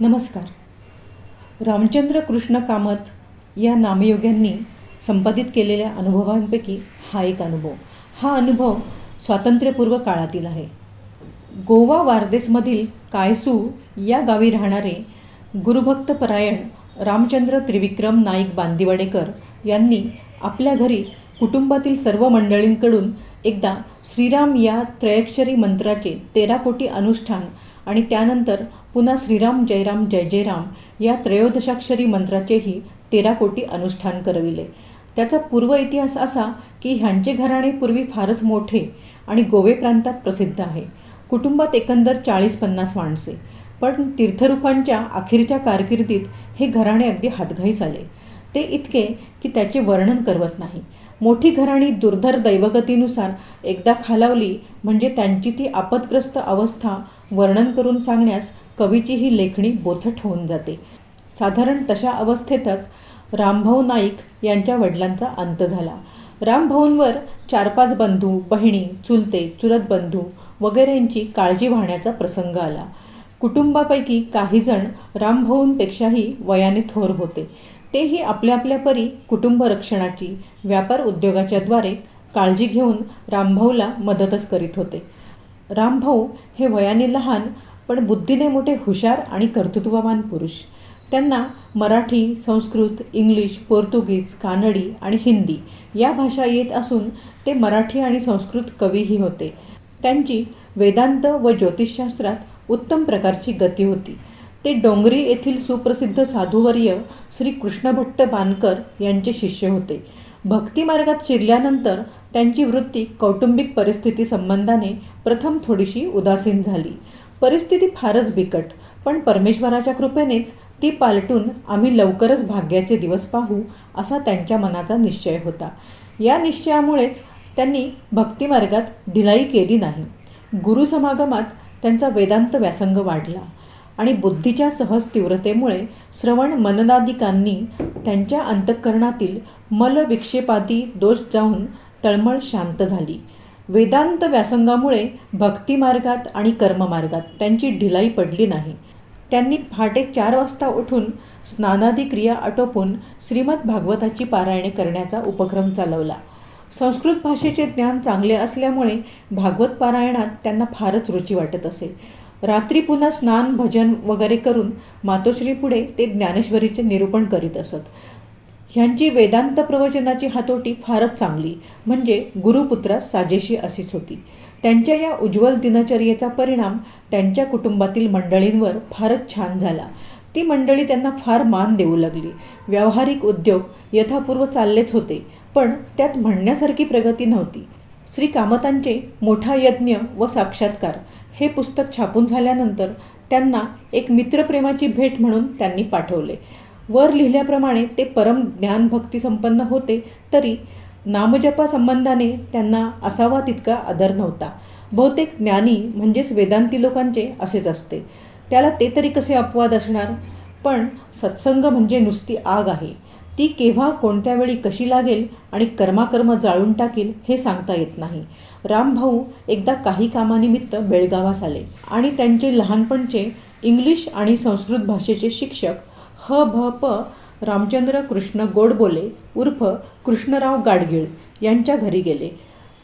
नमस्कार. रामचंद्र कृष्ण कामत या नामयोग्यांनी संपादित केलेल्या अनुभवांपैकी हा एक अनुभव. हा अनुभव स्वातंत्र्यपूर्व काळातील आहे. गोवा वारदेसमधील कायसू या गावी राहणारे गुरुभक्तपरायण रामचंद्र त्रिविक्रम नाईक बांदिवडेकर यांनी आपल्या घरी कुटुंबातील सर्व मंडळींकडून एकदा श्रीराम या त्रयक्षरी मंत्राचे तेरा कोटी अनुष्ठान आणि त्यानंतर पुन्हा श्रीराम जयराम जय जयराम या त्रयोदशाक्षरी मंत्राचेही तेरा कोटी अनुष्ठान करविले. त्याचा पूर्व इतिहास असा की ह्यांचे घराणे पूर्वी फारच मोठे आणि गोवे प्रांतात प्रसिद्ध आहे. कुटुंबात एकंदर चाळीस पन्नास माणसे. पण तीर्थरूपांच्या अखेरच्या कारकिर्दीत हे घराणे अगदी हातघाईस आले. ते इतके की त्याचे वर्णन करवत नाही. मोठी घराणी दुर्धर दैवगतीनुसार एकदा खालावली म्हणजे त्यांची ती आपदग्रस्त अवस्था वर्णन करून सांगण्यास कवीची ही लेखणी बोथट होऊन जाते. साधारण तशा अवस्थेतच रामभाऊ नाईक यांच्या वडिलांचा अंत झाला. रामभाऊंवर चार पाच बंधू बहिणी चुलते चुलत बंधू वगैरेंची काळजी वाहण्याचा प्रसंग आला. कुटुंबापैकी काहीजण रामभाऊंपेक्षाही वयाने थोर होते. तेही आपल्या आपल्या परी कुटुंब रक्षणाची व्यापार उद्योगाच्याद्वारे काळजी घेऊन रामभाऊला मदतच करीत होते. रामभाऊ हे वयाने लहान पण बुद्धीने मोठे हुशार आणि कर्तृत्ववान पुरुष. त्यांना मराठी संस्कृत इंग्लिश पोर्तुगीज कानडी आणि हिंदी या भाषा येत असून ते मराठी आणि संस्कृत कवीही होते. त्यांची वेदांत व ज्योतिषशास्त्रात उत्तम प्रकारची गती होती. ते डोंगरी येथील सुप्रसिद्ध साधुवर्य श्री कृष्णभट्ट बानकर यांचे शिष्य होते. भक्तिमार्गात शिरल्यानंतर त्यांची वृत्ती कौटुंबिक परिस्थिती संबंधाने प्रथम थोडीशी उदासीन झाली. परिस्थिती फारच बिकट. पण परमेश्वराच्या कृपेनेच ती पालटून आम्ही लवकरच भाग्याचे दिवस पाहू असा त्यांच्या मनाचा निश्चय होता. या निश्चयामुळेच त्यांनी भक्तिमार्गात ढिलाई केली नाही. गुरुसमागमात त्यांचा वेदांत व्यासंग वाढला आणि बुद्धीच्या सहज तीव्रतेमुळे श्रवण मननादिकांनी त्यांच्या अंतःकरणातील मलविक्षेपादी दोष जाऊन तळमळ शांत झाली. वेदांत व्यासंगामुळे भक्तिमार्गात आणि कर्ममार्गात त्यांची ढिलाई पडली नाही. त्यांनी पहाटे चार वाजता उठून स्नानादी क्रिया आटोपून श्रीमद भागवताची पारायणे करण्याचा उपक्रम चालवला. संस्कृत भाषेचे ज्ञान चांगले असल्यामुळे भागवत पारायणात त्यांना फारच रुची वाटत असे. रात्री पुन्हा स्नान भजन वगैरे करून मातोश्रीपुढे ते ज्ञानेश्वरीचे निरूपण करीत असत. ह्यांची वेदांत प्रवचनाची हातोटी फारच चांगली. म्हणजे गुरुपुत्रास साजेशी अशीच होती. त्यांच्या या उज्ज्वल दिनचर्येचा परिणाम त्यांच्या कुटुंबातील मंडळींवर फारच छान झाला. ती मंडळी त्यांना फार मान देऊ लागली. व्यावहारिक उद्योग यथापूर्व चाललेच होते पण त्यात म्हणण्यासारखी प्रगती नव्हती. श्री कामतांचे मोठा यज्ञ व साक्षात्कार हे पुस्तक छापून झाल्यानंतर त्यांना एक मित्रप्रेमाची भेट म्हणून त्यांनी पाठवले. वर लिहिल्याप्रमाणे ते परम ज्ञानभक्ती संपन्न होते तरी नामजपा संबंधाने त्यांना असावा तितका आदर नव्हता. बहुतेक ज्ञानी म्हणजेच वेदांती लोकांचे असेच असते. त्याला ते तरी कसे अपवाद असणार? पण सत्संग म्हणजे नुसती आग आहे. ती केव्हा कोणत्या वेळी कशी लागेल आणि कर्माकर्म जाळून टाकेल हे सांगता येत नाही. रामभाऊ एकदा काही कामानिमित्त बेळगावास आले आणि त्यांचे लहानपणचे इंग्लिश आणि संस्कृत भाषेचे शिक्षक ह भ प रामचंद्र कृष्ण गोडबोले उर्फ कृष्णराव गाडगीळ यांच्या घरी गेले.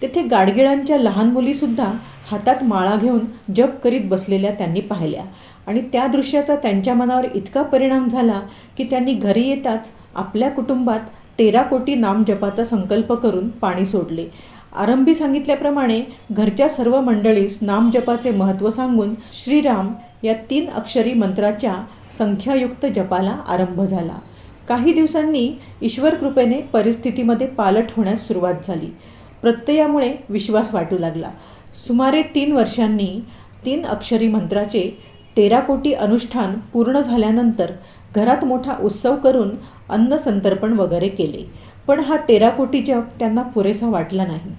तेथे गाडगिळांच्या लहान मुलीसुद्धा हातात माळा घेऊन जप करीत बसलेल्या त्यांनी पाहिल्या. आणि त्या दृश्याचा त्यांच्या मनावर इतका परिणाम झाला की त्यांनी घरी येताच आपल्या कुटुंबात तेरा कोटी नामजपाचा संकल्प करून पाणी सोडले. आरंभी सांगितल्याप्रमाणे घरच्या सर्व मंडळीस नामजपाचे महत्त्व सांगून श्रीराम या तीन अक्षरी मंत्राच्या संख्यायुक्त जपाला आरंभ झाला. काही दिवसांनी ईश्वर कृपेने परिस्थितीमध्ये पालट होण्यास सुरुवात झाली. प्रत्ययामुळे विश्वास वाटू लागला. सुमारे तीन वर्षांनी तीन अक्षरी मंत्राचे तेरा कोटी अनुष्ठान पूर्ण झाल्यानंतर घरात मोठा उत्सव करून अन्न संतर्पण वगैरे केले. पण हा तेरा कोटी जप त्यांना पुरेसा वाटला नाही.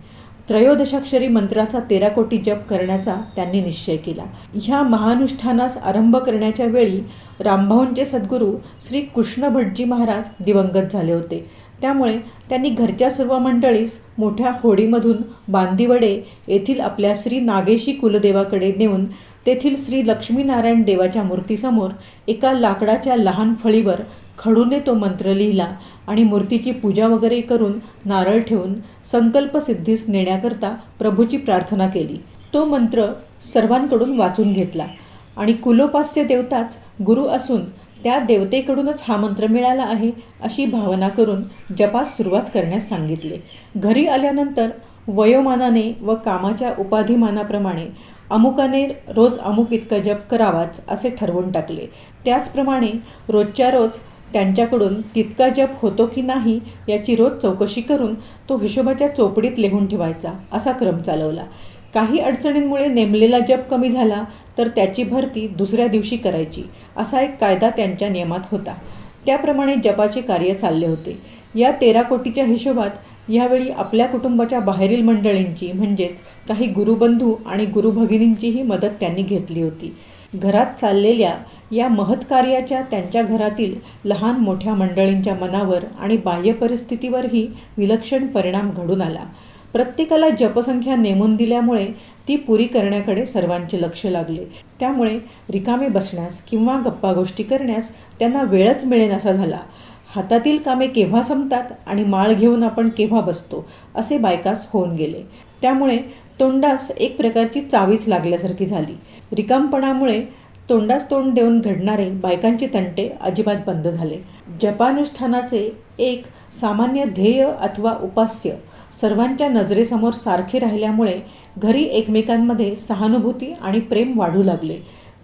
त्रयोदशाक्षरी मंत्राचा तेरा कोटी जप करण्याचा त्यांनी निश्चय केला. ह्या महानुष्ठानास आरंभ करण्याच्या वेळी रामभाऊंचे सद्गुरू श्री कृष्ण भटजी महाराज दिवंगत झाले होते. त्यामुळे त्यांनी घरच्या सर्व मंडळीस मोठ्या होडीमधून बांदिवडे येथील आपल्या श्री नागेशी कुलदेवाकडे नेऊन तेथील श्री लक्ष्मीनारायण देवाच्या मूर्तीसमोर एका लाकडाच्या लहान फळीवर खडूने तो मंत्र लिहिला आणि मूर्तीची पूजा वगैरे करून नारळ ठेवून संकल्पसिद्धीस नेण्याकरता प्रभूची प्रार्थना केली. तो मंत्र सर्वांकडून वाचून घेतला आणि कुलोपास्य देवताच गुरु असून त्या देवतेकडूनच हा मंत्र मिळाला आहे अशी भावना करून जपास सुरुवात करण्यास सांगितले. घरी आल्यानंतर वयोमानाने व कामाच्या उपाधिमानाप्रमाणे अमुकाने रोज अमुक इतका जप करावाच असे ठरवून टाकले. त्याचप्रमाणे रोजच्या रोज त्यांच्याकडून तितका जप होतो की नाही याची रोज चौकशी करून तो हिशोबाच्या चोपडीत लिहून ठेवायचा असा क्रम चालवला. काही अडचणींमुळे नेमलेला जप कमी झाला तर त्याची भरती दुसऱ्या दिवशी करायची असा एक कायदा त्यांच्या नियमात होता. त्याप्रमाणे जपाचे कार्य चालले होते. या तेरा कोटीच्या हिशोबात यावेळी आपल्या कुटुंबाच्या बाहेरील मंडळींची म्हणजेच काही गुरुबंधू आणि गुरुभगिनींचीही मदत त्यांनी घेतली होती. घरात चाललेल्या या महत्कार्याच्या त्यांच्या घरातील लहान मोठ्या मंडळींच्या मनावर आणि बाह्य परिस्थितीवरही विलक्षण परिणाम घडून आला. प्रत्येकाला जपसंख्या नेमून दिल्यामुळे ती पुरी करण्याकडे सर्वांचे लक्ष लागले. त्यामुळे रिकामे बसण्यास किंवा गप्पा गोष्टी करण्यास त्यांना वेळच मिळेनासा झाला. हातातील कामे केव्हा संपतात आणि माळ घेऊन आपण केव्हा बसतो असे बायकास होऊन गेले. त्यामुळे तोंडास एक प्रकारची चावीच लागल्यासारखी झाली. रिकामपणामुळे तोंडास तोंड देऊन घडणारे बायकांचे तंटे अजिबात बंद झाले. जपानुष्ठानाचे एक सामान्य ध्येय अथवा उपास्य सर्वांच्या नजरेसमोर सारखे राहिल्यामुळे घरी एकमेकांमध्ये सहानुभूती आणि प्रेम वाढू लागले.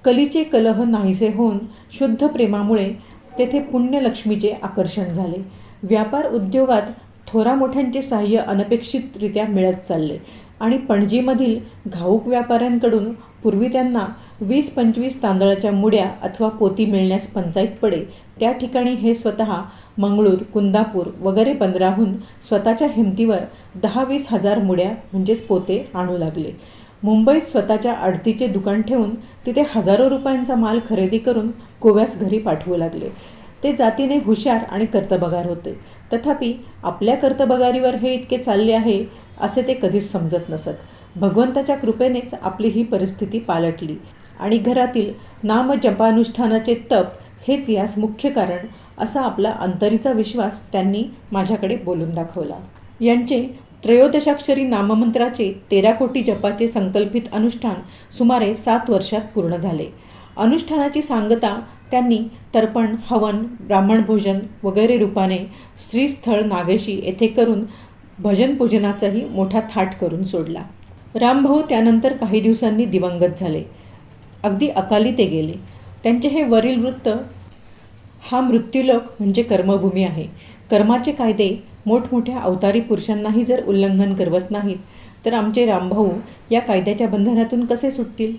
कलीचे कलह नाहीसे होऊन शुद्ध प्रेमामुळे तेथे पुण्यलक्ष्मीचे आकर्षण झाले. व्यापार उद्योगात थोरा मोठ्यांचे सहाय्य अनपेक्षितरित्या मिळत चालले. आणि पणजीमधील घाऊक व्यापाऱ्यांकडून पूर्वी त्यांना वीस पंचवीस तांदळाच्या मुड्या अथवा पोती मिळण्यास पंचायत पडे. त्या ठिकाणी हे स्वतः मंगळूर कुंदापूर वगैरे बंदराहून स्वतःच्या हिमतीवर दहा वीस हजार मुड्या म्हणजेच पोते आणू लागले. मुंबईत स्वतःच्या आडतीचे दुकान ठेवून तिथे हजारो रुपयांचा माल खरेदी करून गोव्यास घरी पाठवू लागले. ते जातीने हुशार आणि कर्तबगार होते. तथापि आपल्या कर्तबगारीवर हे इतके चालले आहे असे ते कधीच समजत नसत. भगवंताच्या कृपेनेच आपली ही परिस्थिती पालटली. आणि घरातील नामजपानुष्ठानाचे तप हेच यास मुख्य कारण असा आपला अंतरीचा विश्वास त्यांनी माझ्याकडे बोलून दाखवला. यांचे त्रयोदशाक्षरी नाममंत्राचे तेरा कोटी जपाचे संकल्पित अनुष्ठान सुमारे सात वर्षात पूर्ण झाले. अनुष्ठानाची सांगता त्यांनी तर्पण हवन ब्राह्मण भोजन वगैरे रूपाने श्रीस्थळ नागेशी येथे करून भजन पूजनाचाही मोठा थाट करून सोडला. रामभाऊ त्यानंतर काही दिवसांनी दिवंगत झाले. अगदी अकाली ते गेले. त्यांचे हे वरील वृत्त हा मृत्यूलोक म्हणजे कर्मभूमी आहे. कर्माचे कायदे मोठमोठ्या अवतारी पुरुषांनाही जर उल्लंघन करवत नाहीत तर आमचे रामभाऊ या कायद्याच्या बंधनातून कसे सुटतील?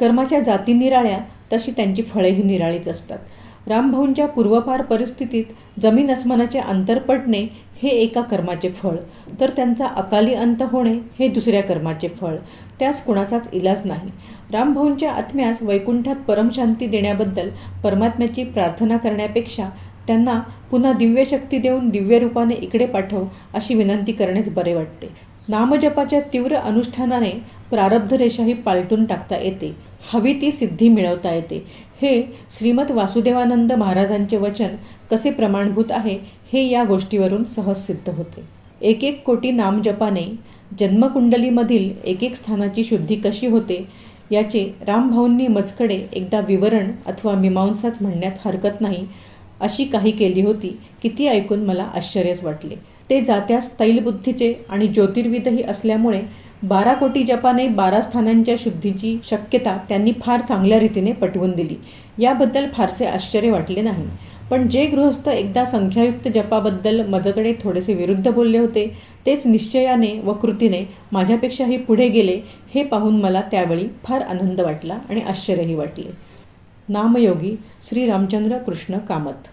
कर्माच्या जाती निराळ्या तशी त्यांची फळेही निराळीच असतात. रामभाऊंच्या पूर्वपार परिस्थितीत जमीन अस्मानाचे अंतर पडणे हे एका कर्माचे फळ तर त्यांचा अकाली अंत होणे हे दुसऱ्या कर्माचे फळ. त्यास कुणाचाच इलाज नाही. रामभाऊंच्या आत्म्यास वैकुंठात परमशांती देण्याबद्दल परमात्म्याची प्रार्थना करण्यापेक्षा त्यांना पुन्हा दिव्य शक्ती देऊन दिव्य रूपाने इकडे पाठव अशी विनंती करणेच बरे वाटते. नामजपाच्या तीव्र अनुष्ठानाने प्रारब्ध रेषाही पालटून टाकता येते. हवी ती सिद्धी मिळवता येते. हे श्रीमद वासुदेवानंद महाराजांचे वचन कसे प्रमाणभूत आहे हे या गोष्टीवरून सहज सिद्ध होते. एक एक कोटी नामजपाने जन्मकुंडलीमधील एक एक स्थानाची शुद्धी कशी होते याचे रामभाऊंनी मजकडे एकदा विवरण अथवा मीमांसाच म्हणण्यात हरकत नाही अशी काही केली होती की ती ऐकून मला आश्चर्यच वाटले. ते जात्यास तैलबुद्धीचे आणि ज्योतिर्विदही असल्यामुळे बारा कोटी जपाने बारा स्थानांच्या शुद्धीची शक्यता त्यांनी फार चांगल्या रीतीने पटवून दिली. याबद्दल फारसे आश्चर्य वाटले नाही. पण जे गृहस्थ एकदा संख्यायुक्त जपाबद्दल मजकडे थोडेसे विरुद्ध बोलले होते तेच निश्चयाने व कृतीने माझ्यापेक्षाही पुढे गेले हे पाहून मला त्यावेळी फार आनंद वाटला आणि आश्चर्यही वाटले. नामयोगी श्री रामचंद्र कृष्ण कामत.